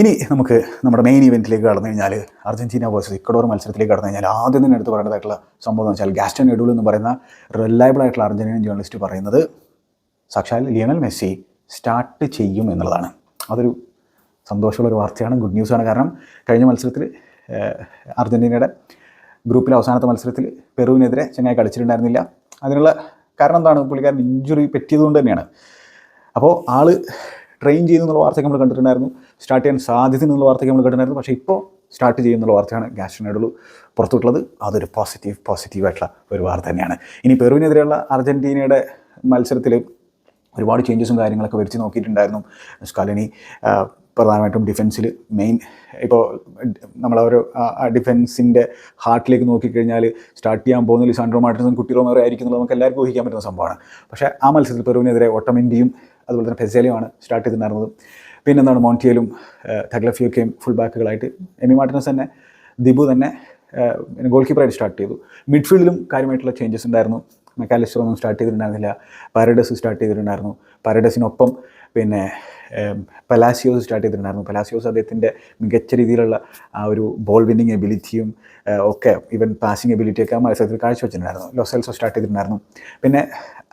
ഇനി നമുക്ക് നമ്മുടെ മെയിൻ ഇവന്റിലേക്ക് കടന്നു കഴിഞ്ഞാൽ അർജന്റീന വേഴ്സസ് ഇക്കഡോർ മത്സരത്തിലേക്ക് കടന്നു കഴിഞ്ഞാൽ ആദ്യം തന്നെ എടുത്ത് പറയേണ്ടതായിട്ടുള്ള സംഭവം എന്ന് വെച്ചാൽ ഗാസ്റ്റൻ എഡൂൾ എന്ന് പറയുന്ന റിലയബിൾ ആയിട്ടുള്ള അർജന്റീനൻ ജേർണലിസ്റ്റ് പറയുന്നത് സാക്ഷാൽ ലിയണൽ മെസ്സി സ്റ്റാർട്ട് ചെയ്യും എന്നുള്ളതാണ്. അതൊരു സന്തോഷമുള്ള ഒരു വാർത്തയാണ് ഗുഡ് ന്യൂസാണ് കാരണം കഴിഞ്ഞ മത്സരത്തിൽ അർജന്റീനയുടെ ഗ്രൂപ്പിലെ അവസാനത്തെ മത്സരത്തിൽ പെറുവിനെതിരെ ചെങ്ങായി കളിച്ചിട്ടുണ്ടായിരുന്നില്ല. അതിനുള്ള കാരണം എന്താണ്? പുള്ളിക്കാരൻ ഇഞ്ചുറി പറ്റിയതുകൊണ്ട് തന്നെയാണ്. അപ്പോൾ ആൾ ട്രെയിൻ ചെയ്യുന്നു എന്നുള്ള വാർത്തയൊക്കെ നമ്മൾ കണ്ടിട്ടുണ്ടായിരുന്നു. സ്റ്റാർട്ട് ചെയ്യാൻ സാധ്യത എന്നുള്ള വാർത്തയൊക്കെ നമ്മൾ കണ്ടിട്ടുണ്ടായിരുന്നു. പക്ഷേ ഇപ്പോൾ സ്റ്റാർട്ട് ചെയ്യുന്നുള്ള വാർത്തയാണ് ഗാസ്റ്റിനോടുള്ളൂ പുറത്തുവിട്ടുള്ളത് അതൊരു പോസിറ്റീവ് പോസിറ്റീവ് ആയിട്ടുള്ള ഒരു വാർത്ത തന്നെയാണ്. ഇനി പെറുവിനെതിരെയുള്ള അർജന്റീനയുടെ മത്സരത്തിൽ ഒരുപാട് ചേഞ്ചസും കാര്യങ്ങളൊക്കെ വരച്ച് നോക്കിയിട്ടുണ്ടായിരുന്നു. സ്കാലിനി പ്രധാനമായിട്ടും ഡിഫൻസിൽ മെയിൻ ഇപ്പോൾ നമ്മളൊരു ഡിഫൻസിന്റെ ഹാർട്ടിലേക്ക് നോക്കിക്കഴിഞ്ഞാൽ സ്റ്റാർട്ട് ചെയ്യാൻ പോകുന്ന ലിസാൻഡ്രോ മാർട്ടിൻസും കുട്ടികളും മാറി ആയിരിക്കും നമുക്ക് എല്ലാവർക്കും ഊഹിക്കാൻ പറ്റുന്ന സംഭവമാണ്. പക്ഷേ ആ മത്സരത്തിൽ പെറുവിനെതിരെ ഒട്ടമെന്റിയും അതുപോലെ തന്നെ ഫെസേലിയുമാണ് സ്റ്റാർട്ട് ചെയ്തിട്ടുണ്ടായിരുന്നത്. പിന്നെ എന്താണ് മോണ്ടിയലും തഗ്ലഫിയൊക്കെയും ഫുൾ ബാക്കുകളായിട്ട് എമി മാർട്ടിനസ് തന്നെ ദിബു തന്നെ ഗോൾ കീപ്പറായിട്ട് സ്റ്റാർട്ട് ചെയ്തു. മിഡ്ഫീൽഡിലും കാര്യമായിട്ടുള്ള ചേഞ്ചസ് ഉണ്ടായിരുന്നു. മെക്കാലിസ്റ്റർ ഒന്നും സ്റ്റാർട്ട് ചെയ്തിട്ടുണ്ടായിരുന്നില്ല. പാരഡസ് സ്റ്റാർട്ട് ചെയ്തിട്ടുണ്ടായിരുന്നു. പാരഡസിനൊപ്പം പിന്നെ പലാസിയോസ് സ്റ്റാർട്ട് ചെയ്തിട്ടുണ്ടായിരുന്നു. പലാസിയോസ് അദ്ദേഹത്തിന്റെ മികച്ച രീതിയിലുള്ള ആ ഒരു ബോൾ വിന്നിങ് എബിലിറ്റിയും ഒക്കെ ഈവൻ പാസിംഗ് എബിലിറ്റിയൊക്കെ ആ മത്സരത്തിൽ കാഴ്ചവെച്ചിട്ടുണ്ടായിരുന്നു. ലോസെൽസോ സ്റ്റാർട്ട് ചെയ്തിട്ടുണ്ടായിരുന്നു. പിന്നെ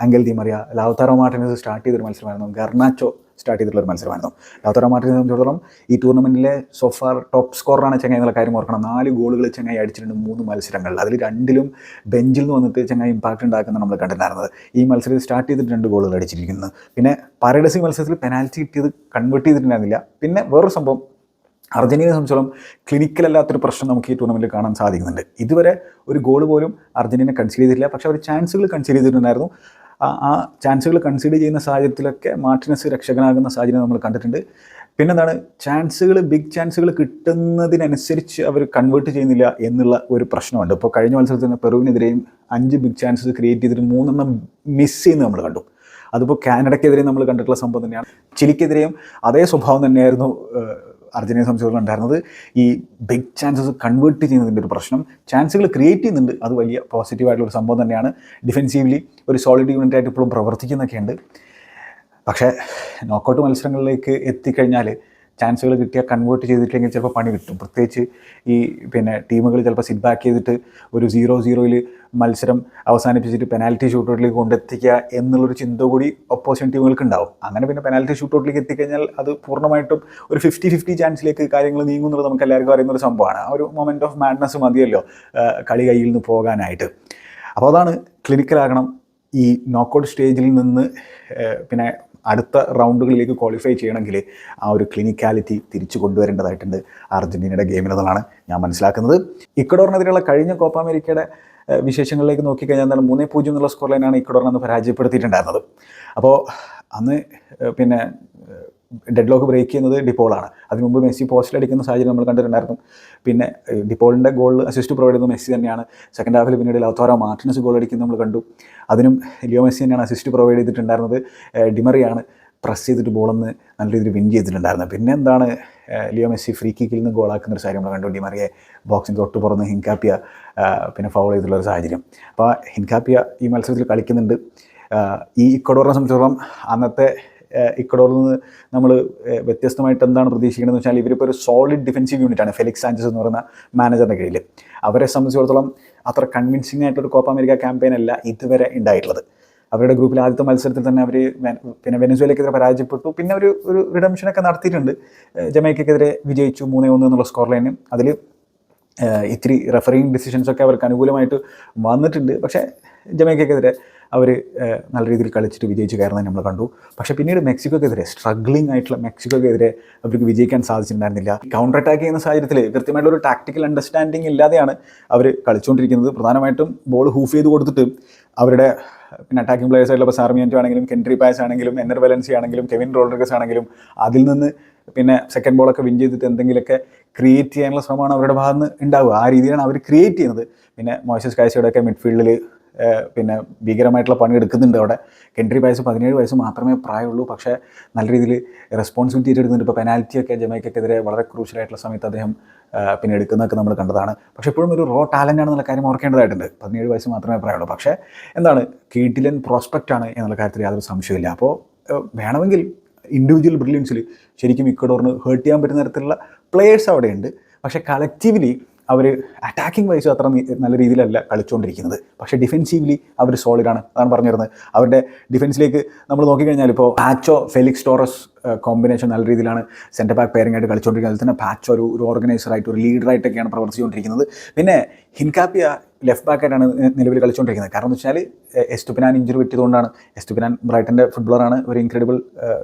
Angel Di Maria Lautaro Martinez start ചെയ്തൊരു മത്സരമായിരുന്നു. ഗർണാച്ചോ സ്റ്റാർട്ട് ചെയ്തിട്ടുള്ള ഒരു മത്സരമായിരുന്നു. ലാവത്താറോ മാർട്ടിനെ സംബന്ധിച്ചിടത്തോളം ഈ ടൂർണമെന്റിലെ സോഫാർ ടോപ്പ് സ്കോറാണ് ചെങ്ങായി എന്നുള്ള കാര്യം ഓർക്കണം. നാല് ഗോളുകൾ ചെങ്ങായി അടിച്ചിട്ടുണ്ട് മൂന്ന് മത്സരങ്ങളിൽ അതിൽ രണ്ടിലും ബെഞ്ചിൽ നിന്ന് വന്നിട്ട് ചെങ്ങായി ഇമ്പാക്റ്റ് ഉണ്ടാക്കുന്ന നമ്മൾ കണ്ടിട്ടുണ്ടായിരുന്നത്. ഈ മത്സരത്തിൽ സ്റ്റാർട്ട് ചെയ്തിട്ട് രണ്ട് ഗോളുകൾ അടിച്ചിരിക്കുന്നത് പിന്നെ പാരഡസി മത്സരത്തിൽ പെനാൽറ്റി കിട്ടിയത് കൺവേർട്ട് ചെയ്തിട്ടുണ്ടായിരുന്നില്ല. പിന്നെ വേറൊരു സംഭവം അർജന്റീനയെ സംബന്ധിച്ചോളം ക്ലിനിക്കൽ അല്ലാത്തൊരു പ്രശ്നം നമുക്ക് ഈ ടൂർണമെന്റിൽ കാണാൻ സാധിക്കുന്നുണ്ട്. ഇതുവരെ ഒരു ഗോൾ പോലും അർജന്റീന കൺസീഡ് ചെയ്തിട്ടില്ല. പക്ഷേ അവർ ചാൻസുകൾ കൺസീഡ് ചെയ്തിട്ടുണ്ടായിരുന്നു. ആ ചാൻസുകൾ കൺസീഡ് ചെയ്യുന്ന സാഹചര്യത്തിലൊക്കെ മാർട്ടിനസ് രക്ഷകനാകുന്ന സാഹചര്യം നമ്മൾ കണ്ടിട്ടുണ്ട്. പിന്നെന്താണ് ചാൻസുകൾ ബിഗ് ചാൻസുകൾ കിട്ടുന്നതിനനുസരിച്ച് അവർ കൺവേർട്ട് ചെയ്യുന്നില്ല എന്നുള്ള ഒരു പ്രശ്നമുണ്ട്. ഇപ്പോൾ കഴിഞ്ഞ മത്സരത്തിൽ പെറുവിനെതിരെയും അഞ്ച് ബിഗ് ചാൻസസ് ക്രിയേറ്റ് ചെയ്തിട്ട് മൂന്നെണ്ണം മിസ് ചെയ്യുന്നത് നമ്മൾ കണ്ടു. അതിപ്പോൾ കാനഡയ്ക്കെതിരെ നമ്മൾ കണ്ടിട്ടുള്ള സംഭവം തന്നെയാണ്. ചിലിക്കെതിരെയും അതേ സ്വഭാവം തന്നെയായിരുന്നു ഏഹ്, അർജന്റീനയെ സംബന്ധിച്ചിടത്തോളം ഉണ്ടായിരുന്നത്. ഈ ബിഗ് ചാൻസസ് കൺവേർട്ട് ചെയ്യുന്നതിന്റെ ഒരു പ്രശ്നം ചാൻസുകൾ ക്രിയേറ്റ് ചെയ്യുന്നുണ്ട്. അത് വലിയ പോസിറ്റീവായിട്ടുള്ള ഒരു സംഭവം തന്നെയാണ്. ഡിഫെൻസീവ്ലി ഒരു സോളിഡ് യൂണിറ്റ് ആയിട്ട് ഇപ്പോഴും പ്രവർത്തിക്കുന്നൊക്കെയുണ്ട്. പക്ഷേ നോക്കൗട്ട് മത്സരങ്ങളിലേക്ക് എത്തിക്കഴിഞ്ഞാൽ ചാൻസുകൾ കിട്ടിയാൽ കൺവേർട്ട് ചെയ്തിട്ടില്ലെങ്കിൽ ചിലപ്പോൾ പണി കിട്ടും. പ്രത്യേകിച്ച് ഈ പിന്നെ ടീമുകൾ ചിലപ്പോൾ സിറ്റ് ബാക്ക് ചെയ്തിട്ട് ഒരു സീറോ സീറോയിൽ മത്സരം അവസാനിപ്പിച്ചിട്ട് പെനാൽറ്റി ഷൂട്ടൗട്ടിലേക്ക് കൊണ്ടെത്തിക്കുക എന്നുള്ളൊരു ചിന്ത കൂടി ഒപ്പോസിഷൻ ടീമുകൾക്ക് ഉണ്ടാവും. അങ്ങനെ പിന്നെ പെനാൽറ്റി ഷൂട്ടൗട്ടിലേക്ക് എത്തിക്കഴിഞ്ഞാൽ അത് പൂർണമായിട്ടും ഒരു ഫിഫ്റ്റി ഫിഫ്റ്റി ചാൻസിലേക്ക് കാര്യങ്ങൾ നീങ്ങുന്നത് നമുക്ക് എല്ലാവർക്കും അറിയുന്ന ഒരു സംഭവമാണ്. ആ ഒരു മൊമെന്റ് ഓഫ് മാഡ്നസ് മതിയല്ലോ കളി കയ്യിൽ നിന്ന് പോകാനായിട്ട്. അപ്പോൾ അതാണ് ക്ലിനിക്കലാകണം ഈ നോക്കൗട്ട് സ്റ്റേജിൽ നിന്ന് പിന്നെ അടുത്ത റൗണ്ടുകളിലേക്ക് ക്വാളിഫൈ ചെയ്യണമെങ്കിൽ ആ ഒരു ക്ലിനിക്കാലിറ്റി തിരിച്ചു കൊണ്ടുവരേണ്ടതായിട്ടുണ്ട്. അർജന്റീനയുടെ ഗെയിമിലെന്നാണ് ഞാൻ മനസ്സിലാക്കുന്നത്. ഇക്കഡോറിനെതിരെയുള്ള കഴിഞ്ഞ കോപ്പ അമേരിക്കയുടെ വിശേഷങ്ങളിലേക്ക് നോക്കിക്കഴിഞ്ഞാൽ എന്താണ് മൂന്നേ പൂജ്യം എന്നുള്ള സ്കോർ ഇക്കഡോറിനെ അന്ന് പരാജയപ്പെടുത്തിയിട്ടുണ്ടായിരുന്നത്. അപ്പോൾ അന്ന് പിന്നെ ഡെഡ് ലോക്ക് ബ്രേക്ക് ചെയ്യുന്നത് ഡിപ്പോളാണ് അതിന് മുമ്പ് മെസ്സി പോസ്റ്റിൽ അടിക്കുന്ന സാഹചര്യം നമ്മൾ കണ്ടിട്ടുണ്ടായിരുന്നു. പിന്നെ ഡിപ്പോളിന്റെ ഗോൾ അസിസ്റ്റ് പ്രൊവൈഡ് ചെയ്യുന്നത് മെസ്സി തന്നെയാണ്. സെക്കൻഡ് ഹാഫിൽ പിന്നീട് ലൗത്തോറോ മാർട്ടിനസ് ഗോൾ അടിക്കുന്നത് നമ്മൾ കണ്ടു. അതിനും ലിയോ മെസ്സി തന്നെയാണ് അസിസ്റ്റ് പ്രൊവൈഡ് ചെയ്തിട്ടുണ്ടായിരുന്നത്. ഡിമറിയാണ് പ്രസ് ചെയ്തിട്ട് ബോളൊന്ന് നല്ല രീതിയിൽ വിൻ ചെയ്തിട്ടുണ്ടായിരുന്നത്. പിന്നെ എന്താണ് ലിയോ മെസ്സി ഫ്രീ കിക്കിൽ നിന്ന് ഗോളാക്കുന്ന ഒരു സാഹചര്യം നമ്മൾ കണ്ടു. ഡിമറിയെ ബോക്സിന് തൊട്ട് പുറന്ന് ഹിൻകാപ്പിയ പിന്നെ ഫൗൾ ചെയ്തിട്ടുള്ള ഒരു സാഹചര്യം. അപ്പോൾ ഹിൻകാപ്പിയ ഈ മത്സരത്തിൽ കളിക്കുന്നുണ്ട്. ഈ ഇക്കോഡോറിനെ സംബന്ധിച്ചിടത്തോളം അന്നത്തെ ഇക്കഡോറിൽ നിന്ന് നമ്മൾ വ്യത്യസ്തമായിട്ട് എന്താണ് പ്രതീക്ഷിക്കുന്നത് വെച്ചാൽ ഇവരിപ്പോൾ ഒരു സോളിഡ് ഡിഫൻസീവ് യൂണിറ്റാണ് ഫെലിക്സ് സാഞ്ചസ് എന്ന് പറയുന്ന മാനേജറിന്റെ കീഴിൽ. അവരെ സംബന്ധിച്ചിടത്തോളം അത്ര കൺവിൻസിംഗ് ആയിട്ടൊരു കോപ്പ അമേരിക്ക ക്യാമ്പയിൻ അല്ല ഇതുവരെ ഉണ്ടായിട്ടുള്ളത്. അവരുടെ ഗ്രൂപ്പിൽ ആദ്യത്തെ മത്സരത്തിൽ തന്നെ അവർ പിന്നെ വെനസ്വേലയ്ക്കെതിരെ പരാജയപ്പെട്ടു. പിന്നെ ഒരു ഒരു റിഡംഷനൊക്കെ നടത്തിയിട്ടുണ്ട്. ജമൈക്കെതിരെ വിജയിച്ചു മൂന്നേ ഒന്ന് എന്നുള്ള സ്കോർ ലൈനും അതിൽ ഇത്തിരി റെഫറിങ് ഡിസിഷൻസൊക്കെ അവർക്ക് അനുകൂലമായിട്ട് വന്നിട്ടുണ്ട്. പക്ഷേ ജമൈക്കയ്ക്കെതിരെ അവർ നല്ല രീതിയിൽ കളിച്ചിട്ട് വിജയിച്ച് കയറുന്നത് നമ്മൾ കണ്ടു. പക്ഷേ പിന്നീട് മെക്സിക്കോക്കെതിരെ സ്ട്രഗ്ലിംഗ് ആയിട്ടുള്ള മെക്സിക്കോക്കെതിരെ അവർക്ക് വിജയിക്കാൻ സാധിച്ചിട്ടുണ്ടായിരുന്നില്ല. കൗണ്ടർ അറ്റാക്ക് ചെയ്യുന്ന സാഹചര്യത്തിൽ കൃത്യമായിട്ടുള്ള ഒരു ടാക്ടിക്കൽ അണ്ടർസ്റ്റാൻഡിങ് ഇല്ലാതെയാണ് അവർ കളിച്ചുകൊണ്ടിരിക്കുന്നത് പ്രധാനമായിട്ടും ബോൾ ഹൂഫ് ചെയ്ത് കൊടുത്തിട്ട് അവരുടെ പിന്നെ അറ്റാക്കിംഗ് പ്ലേയേഴ്സ് ആയിട്ടുള്ള ഇപ്പോൾ ആണെങ്കിലും കെൻട്രി പാസ് ആണെങ്കിലും എന്നർ വലൻസി ആണെങ്കിലും കെവിൻ റോഡ്രിഗസ് ആണെങ്കിലും അതിൽ നിന്ന് പിന്നെ സെക്കൻഡ് ബോളൊക്കെ വിൻ ചെയ്തിട്ട് എന്തെങ്കിലുമൊക്കെ ക്രിയേറ്റ് ചെയ്യാനുള്ള ശ്രമമാണ് അവരുടെ ഭാഗത്ത് നിന്ന് ഉണ്ടാവുക. ആ രീതിയിലാണ് അവർ ക്രിയേറ്റ് ചെയ്യുന്നത്. പിന്നെ മോശസ് കാഴ്ചയുടെയൊക്കെ മിഡ്ഫീൽഡിൽ പിന്നെ ഭീകരമായിട്ടുള്ള പണി എടുക്കുന്നുണ്ട് അവിടെ. കെൻട്രി വയസ്സ് പതിനേഴ് വയസ്സ് മാത്രമേ പ്രായമുള്ളൂ. പക്ഷേ നല്ല രീതിയിൽ റെസ്പോൺസിബിലിറ്റി എടുക്കുന്നുണ്ട് ഇപ്പോൾ പെനാൽറ്റിയൊക്കെ ജമൈക്കെതിരെ വളരെ ക്രൂഷ്യലായിട്ടുള്ള സമയത്ത് അദ്ദേഹം പിന്നെ എടുക്കുന്നതൊക്കെ നമ്മൾ കണ്ടതാണ്. പക്ഷേ എപ്പോഴും ഒരു റോ ടാലന്റ് ആണെന്നുള്ള കാര്യം ഓർക്കേണ്ടതായിട്ടുണ്ട്. പതിനേഴ് വയസ്സ് മാത്രമേ പ്രായമുള്ളൂ. പക്ഷേ എന്താണ് കീട്ടിലൻ പ്രോസ്പെക്റ്റ് ആണ് എന്നുള്ള കാര്യത്തിൽ യാതൊരു സംശയമില്ല അപ്പോൾ വേണമെങ്കിൽ ഇൻഡിവിജ്വൽ ബ്രില്യൻസിൽ ശരിക്കും ഇക്കഡോറിന് ഹേർട്ട് ചെയ്യാൻ പറ്റുന്ന തരത്തിലുള്ള പ്ലേയേഴ്സ് അവിടെയുണ്ട്. പക്ഷേ കളക്റ്റീവ്ലി അവർ അറ്റാക്കിംഗ് വൈസ് അത്ര നല്ല രീതിയിലല്ല കളിച്ചുകൊണ്ടിരിക്കുന്നത് പക്ഷേ ഡിഫെൻസീവ്ലി അവർ സോളിഡാണ് അതാണ് പറഞ്ഞു വരുന്നത് അവരുടെ ഡിഫെൻസിലേക്ക് നമ്മൾ നോക്കിക്കഴിഞ്ഞാൽ ഇപ്പോൾ പാച്ചോ ഫെലിക്സ് ടോറസ് കോമ്പിനേഷൻ നല്ല രീതിയിലാണ് സെന്റർ ബാക്ക് പെയറിംഗ് ആയിട്ട് കളിച്ചുകൊണ്ടിരിക്കുന്നത് അതിൽ തന്നെ പാച്ചോ ഒരു ഒരു ഓർഗനൈസറായിട്ട് ഒരു ലീഡറായിട്ടൊക്കെയാണ് പ്രവർത്തിച്ചുകൊണ്ടിരിക്കുന്നത്. പിന്നെ ഹിൻകാപ്പിയ ലെഫ്റ്റ് ബാക്ക് ആയിട്ടാണ് നിലവിൽ കളിച്ചുകൊണ്ടിരിക്കുന്നത്. കാരണം എന്ന് വെച്ചാൽ എസ്റ്റുപിനാൻ ഇഞ്ചുറി പറ്റിയതുകൊണ്ടാണ്. എസ്റ്റുപിനാൻ ബ്രൈറ്റന്റെ ഫുട്ബോളറാണ് ഒരു ഇൻക്രെഡിബിൾ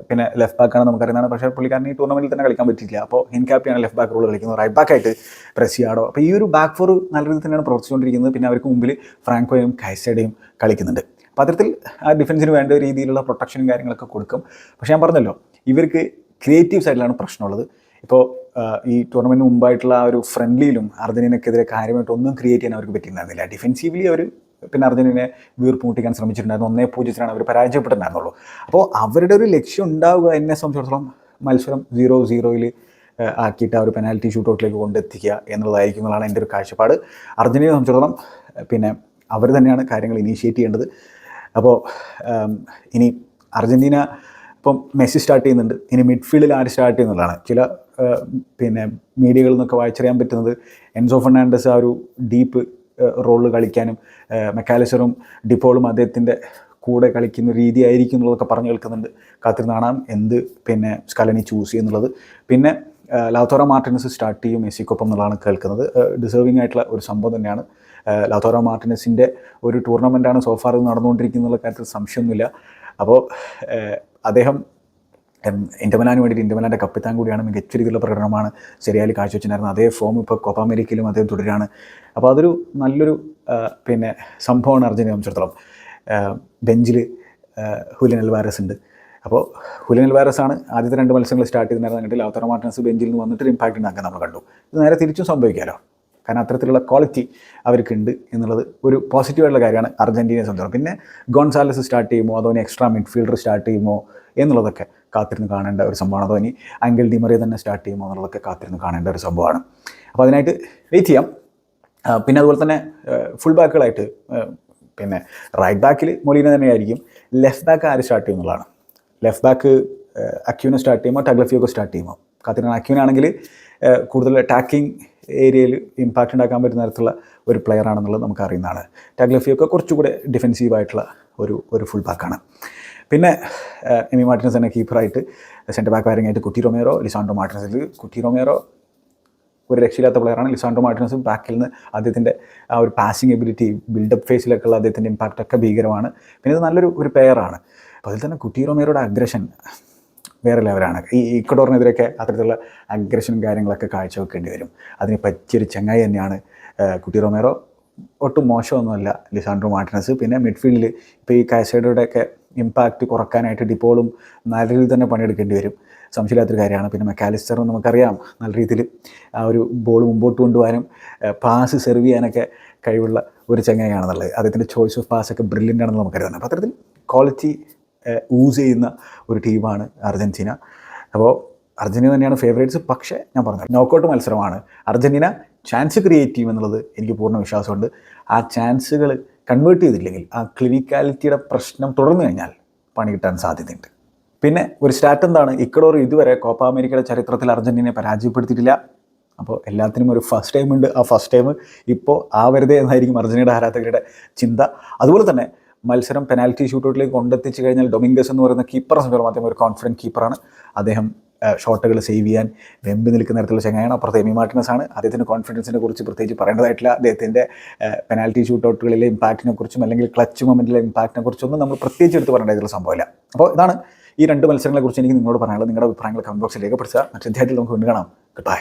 പിന്നെ ലെഫ്റ്റ് ബാക്കാണ് നമുക്കറിയുന്നതാണ്. പക്ഷേ പുള്ളിക്കാരൻ ഈ ടൂർണമെന്റിൽ തന്നെ കളിക്കാൻ പറ്റില്ല അപ്പോൾ ഹിൻകാപ്പിയാണ് ലെഫ്റ്റ് ബാക്ക് റോൾ കളിക്കുന്നത്. റൈറ്റ് ബാക്ക് ആയിട്ട് പ്രസിയാഡോ അപ്പോൾ ഈ ഒരു ബാക്ക് ഫോർ നല്ല രീതിയിൽ തന്നെയാണ് പ്രവർത്തിച്ചുകൊണ്ടിരിക്കുന്നത്. പിന്നെ അവർക്ക് മുമ്പിൽ ഫ്രാങ്കോയും കൈസയുടെയും കളിക്കുന്നുണ്ട്. അപ്പോൾ അത്തരത്തിൽ ആ ഡിഫൻസിന് വേണ്ട രീതിയിലുള്ള പ്രൊട്ടക്ഷനും കാര്യങ്ങളൊക്കെ കൊടുക്കും. പക്ഷേ ഞാൻ പറഞ്ഞല്ലോ ഇവർക്ക് ക്രിയേറ്റീവ് സൈഡിലാണ് പ്രശ്നമുള്ളത്. ഇപ്പോൾ ഈ ടൂർണമെന്റിന് മുമ്പായിട്ടുള്ള ആ ഒരു ഫ്രണ്ട്ലിയിലും അർജന്റീനക്കെതിരെ കാര്യമായിട്ട് ഒന്നും ക്രിയേറ്റ് ചെയ്യാൻ അവർക്ക് പറ്റിയിട്ടുണ്ടായിരുന്നില്ല. ഡിഫെൻസീവ്ലി അവർ പിന്നെ അർജന്റീനയെ വീർപ്പ് മുട്ടിക്കാൻ ശ്രമിച്ചിട്ടുണ്ടായിരുന്നു. ഒന്നേ പൂജ്യത്തിനാണ് അവർ പരാജയപ്പെട്ടിട്ടുണ്ടായിരുന്നുള്ളൂ. അപ്പോൾ അവരുടെ ഒരു ലക്ഷ്യം ഉണ്ടാവുക എന്നെ സംബന്ധിച്ചിടത്തോളം മത്സരം സീറോ സീറോയിൽ ആക്കിയിട്ട് ആ ഒരു പെനാൽറ്റി ഷൂട്ടൗട്ടിലേക്ക് കൊണ്ടെത്തിക്കുക എന്നുള്ളതായിരിക്കും എന്നുള്ളതാണ് എന്റെ ഒരു കാഴ്ചപ്പാട്. അർജന്റീനയെ സംബന്ധിച്ചിടത്തോളം പിന്നെ അവർ തന്നെയാണ് കാര്യങ്ങൾ ഇനീഷ്യേറ്റ് ചെയ്യേണ്ടത്. അപ്പോൾ ഇനി അർജന്റീന ഇപ്പം മെസ്സി സ്റ്റാർട്ട് ചെയ്യുന്നുണ്ട്. ഇനി മിഡ്ഫീൽഡിൽ ആര് സ്റ്റാർട്ട് ചെയ്യുന്നതാണ് ചില പിന്നെ മീഡിയകളിൽ നിന്നൊക്കെ വായിച്ചറിയാൻ പറ്റുന്നത് എൻസോ ഫെർണാണ്ടസ് ആ ഒരു ഡീപ്പ് റോൾ കളിക്കാനും മെക്കാലിസറും ഡിപ്പോളും അദ്ദേഹത്തിന്റെ കൂടെ കളിക്കുന്ന രീതിയായിരിക്കും എന്നുള്ളതൊക്കെ പറഞ്ഞു കേൾക്കുന്നുണ്ട്. കാത്തിരുന്നാണാം എന്ത് പിന്നെ സ്കലനി ചൂസ് ചെയ്യുന്നുള്ളത്. പിന്നെ ലാത്തോറ മാർട്ടിനസ് സ്റ്റാർട്ട് ചെയ്യും മെസ്സിക്കൊപ്പം എന്നുള്ളതാണ് കേൾക്കുന്നത്. ഡിസേർവിംഗ് ആയിട്ടുള്ള ഒരു സംഭവം തന്നെയാണ്. ലാത്തോറ മാർട്ടിനസിന്റെ ഒരു ടൂർണമെന്റാണ് സോഫാർ നടന്നുകൊണ്ടിരിക്കുന്ന കാര്യത്തിൽ സംശയമൊന്നുമില്ല. അപ്പോൾ അദ്ദേഹം വേണ്ടി വേണ്ടിയിട്ട് ഇന്റർമിലാന്റെ കപ്പിത്താൻ കൂടിയാണ് മികച്ച രീതിയിലുള്ള പ്രകടനമാണ് ശരിയായി കാഴ്ചവെച്ചിട്ടുണ്ടായിരുന്നത്. അതേ ഫോം ഇപ്പോൾ കോപ്പ അമേരിക്കയിലും അദ്ദേഹം തുടരുകയാണ്. അപ്പോൾ അതൊരു നല്ലൊരു പിന്നെ സംഭവമാണ് അർജന്റീന സംബന്ധിച്ചിടത്തോളം. ബെഞ്ചിൽ ഹുലൻ അൽവാരസ് ഉണ്ട്. അപ്പോൾ ഹുലൻ അൽവാരസ് ആണ് ആദ്യത്തെ രണ്ട് മത്സരങ്ങൾ സ്റ്റാർട്ട് ചെയ്തിട്ടുണ്ടായിരുന്നത്. കണ്ടിട്ട് ലാത്തറ മാർട്ടിനസ് ബെഞ്ചിൽ നിന്ന് വന്നിട്ട് ഇമ്പാക്റ്റ് ഉണ്ടാക്കാൻ നമ്മൾ കണ്ടു. ഇത് നേരെ തിരിച്ചും സംഭവിക്കാമല്ലോ കാരണം അത്തരത്തിലുള്ള ക്വാളിറ്റി അവർക്കുണ്ട് എന്നുള്ളത് ഒരു പോസിറ്റീവായിട്ടുള്ള കാര്യമാണ് അർജന്റീനയെ സംബന്ധിച്ചു പിന്നെ ഗോൺസാലസ് സ്റ്റാർട്ട് ചെയ്യുമോ? അതോ എക്സ്ട്രാ മിഡ്ഫീൽഡർ സ്റ്റാർട്ട് ചെയ്യുമോ? എന്നുള്ളതൊക്കെ കാത്തിരുന്ന് കാണേണ്ട ഒരു സംഭവമാണ്. അതോ ഇനി അങ്കിൾ ഡിമറിയെ തന്നെ സ്റ്റാർട്ട് ചെയ്യുമോ എന്നുള്ളതൊക്കെ കാത്തിരുന്ന് കാണേണ്ട ഒരു സംഭവമാണ്. അപ്പോൾ അതിനായിട്ട് വെയിറ്റ് ചെയ്യാം. പിന്നെ അതുപോലെ തന്നെ ഫുൾ ബാക്കുകളായിട്ട് പിന്നെ റൈറ്റ് ബാക്കിൽ മൊലീന തന്നെയായിരിക്കും. ലെഫ്റ്റ് ബാക്ക് ആര് സ്റ്റാർട്ട് ചെയ്യുന്നുള്ളതാണ് ലെഫ്റ്റ് ബാക്ക് അക്യൂനെ സ്റ്റാർട്ട് ചെയ്യുമോ? ടഗ്ലഫിയൊക്കെ സ്റ്റാർട്ട് ചെയ്യുമോ? കാത്തിരുന്ന അക്യൂനാണെങ്കിൽ കൂടുതൽ അറ്റാക്കിംഗ് ഏരിയയിൽ ഇമ്പാക്റ്റ് ഉണ്ടാക്കാൻ പറ്റുന്ന തരത്തിലുള്ള ഒരു പ്ലെയർ ആണെന്നുള്ളത് നമുക്ക് അറിയുന്നതാണ് ടാഗ്ലഫിയൊക്കെ കുറച്ചുകൂടെ ഡിഫെൻസീവ് ആയിട്ടുള്ള ഒരു ഒരു ഫുൾ ബാക്കാണ് പിന്നെ എമി മാർട്ടിനസ് തന്നെ കീപ്പറായിട്ട് സെന്റർ ബാക്ക് വയറിങ്ങായിട്ട് കുട്ടി റൊമേറോ ലിസാൻഡോ മാർട്ടിനസിൽ കുട്ടി റൊമേറോ ഒരു രക്ഷയില്ലാത്ത പ്ലെയറാണ് ലിസാൻഡോ മാർട്ടിനസും ബാക്കിൽ നിന്ന് അദ്ദേഹത്തിന്റെ ആ ഒരു പാസിംഗ് എബിലിറ്റി ബിൽഡപ്പ് ഫേസിലൊക്കെ ഉള്ള അദ്ദേഹത്തിന്റെ ഇമ്പാക്റ്റൊക്കെ ഭീകരമാണ്. പിന്നെ ഇത് നല്ലൊരു ഒരു പെയറാണ് അപ്പോൾ അതിൽ തന്നെ കുട്ടി റൊമേറോയുടെ അഗ്രഷൻ വേറെ ലെവലാണ് ഈ ഇക്കഡോറിനെതിരെയൊക്കെ അത്തരത്തിലുള്ള അഗ്രഷനും കാര്യങ്ങളൊക്കെ കാഴ്ചവെക്കേണ്ടി വരും. അതിന് പറ്റിയൊരു ചങ്ങായി തന്നെയാണ് കുട്ടി റൊമേറോ. ഒട്ടും മോശമൊന്നുമല്ല ലിസാൻഡ്രോ മാർട്ടിനസ്. പിന്നെ മിഡ്ഫീൽഡിൽ ഇപ്പോൾ ഈ കാസൈഡോടെയൊക്കെ ഇമ്പാക്റ്റ് കുറക്കാനായിട്ട് ഡിപ്പോളും നല്ല രീതിയിൽ തന്നെ പണിയെടുക്കേണ്ടി വരും. സംശയമില്ലാത്തൊരു കാര്യമാണ്. പിന്നെ മെക്കാലിസ്റ്ററും നമുക്കറിയാം നല്ല രീതിയിൽ ആ ഒരു ബോൾ മുമ്പോട്ട് കൊണ്ടുപോകാനും പാസ് സെർവ് ചെയ്യാനൊക്കെ കഴിവുള്ള ഒരു ചങ്ങായിയാണെന്നുള്ളത്. അദ്ദേഹത്തിന്റെ ചോയ്സ് ഓഫ് പാസ് ഒക്കെ ബ്രില്യന്റ് ആണെന്ന് നമുക്കറിയാം അപ്പോൾ അത്തരത്തിൽ ക്വാളിറ്റി യൂസ് ചെയ്യുന്ന ഒരു ടീമാണ് അർജന്റീന അപ്പോൾ അർജന്റീന തന്നെയാണ് ഫേവറേറ്റ്സ് പക്ഷേ ഞാൻ പറഞ്ഞു നോക്കൗട്ട് മത്സരമാണ്. അർജന്റീന ചാൻസ് ക്രിയേറ്റ് ചെയ്യും എന്നുള്ളത് എനിക്ക് പൂർണ വിശ്വാസമുണ്ട്. ആ ചാൻസുകൾ കൺവേർട്ട് ചെയ്തില്ലെങ്കിൽ ആ ക്ലിനിക്കാലിറ്റിയുടെ പ്രശ്നം തുടർന്നു കഴിഞ്ഞാൽ പണി കിട്ടാൻ സാധ്യതയുണ്ട്. പിന്നെ ഒരു സ്റ്റാറ്റ് എന്താണ്? ഇക്കഡോർ ഇതുവരെ കോപ്പ അമേരിക്കയുടെ ചരിത്രത്തിൽ അർജന്റീനയെ പരാജയപ്പെടുത്തിയിട്ടില്ല. അപ്പോൾ എല്ലാത്തിനും ഒരു ഫസ്റ്റ് ടൈം ഉണ്ട്. ആ ഫസ്റ്റ് ടൈം ഇപ്പോൾ ആ വരുതേ എന്നായിരിക്കും അർജന്റീനയുടെ ആരാധകരുടെ ചിന്ത. അതുപോലെ തന്നെ മത്സരം പെനാൽറ്റി ഷൂട്ടൗട്ടിലേക്ക് കൊണ്ടെത്തിച്ച് കഴിഞ്ഞാൽ ഡൊമിംഗസ് എന്ന് പറയുന്ന കീപ്പറെ സംബന്ധിച്ചിടത്തോളം അദ്ദേഹം ഒരു കോൺഫിഡന്റ് കീപ്പറാണ് അദ്ദേഹം ഷോട്ടുകൾ സേവ് ചെയ്യാൻ വെമ്പ് നിൽക്കുന്ന തരത്തിലുള്ള ചങ്ങായാണ് അപ്പുറത്ത് എമി മാർട്ടിനസ് ആണ്. അദ്ദേഹത്തിന്റെ കോൺഫിഡൻസിനെ കുറിച്ച് പ്രത്യേകിച്ച് പറയേണ്ടതായിട്ടില്ല. അദ്ദേഹത്തിന്റെ പെനാൽറ്റി ഷൂട്ടൗട്ടുകളിലെ ഇമ്പാക്റ്റിനെ കുറിച്ചും അല്ലെങ്കിൽ ക്ലച്ച് മൊമെന്റിലെ ഇമ്പാക്റ്റിനെ കുറിച്ചൊന്നും നമ്മൾ പ്രത്യേകിച്ച് എടുത്ത് പറയേണ്ടതായിട്ടുള്ള സംഭവമില്ല. അപ്പോൾ ഇതാണ് ഈ രണ്ട് മത്സരങ്ങളെക്കുറിച്ച് എനിക്ക് നിങ്ങളോട് പറയാനുള്ളത്. നിങ്ങളുടെ അഭിപ്രായങ്ങൾ കമന്റ് ബോക്സിൽ രേഖപ്പെടുത്തുക. മറ്റു അധ്യായത്തിൽ നമുക്ക് വീണ്ടും കാണാം. Good bye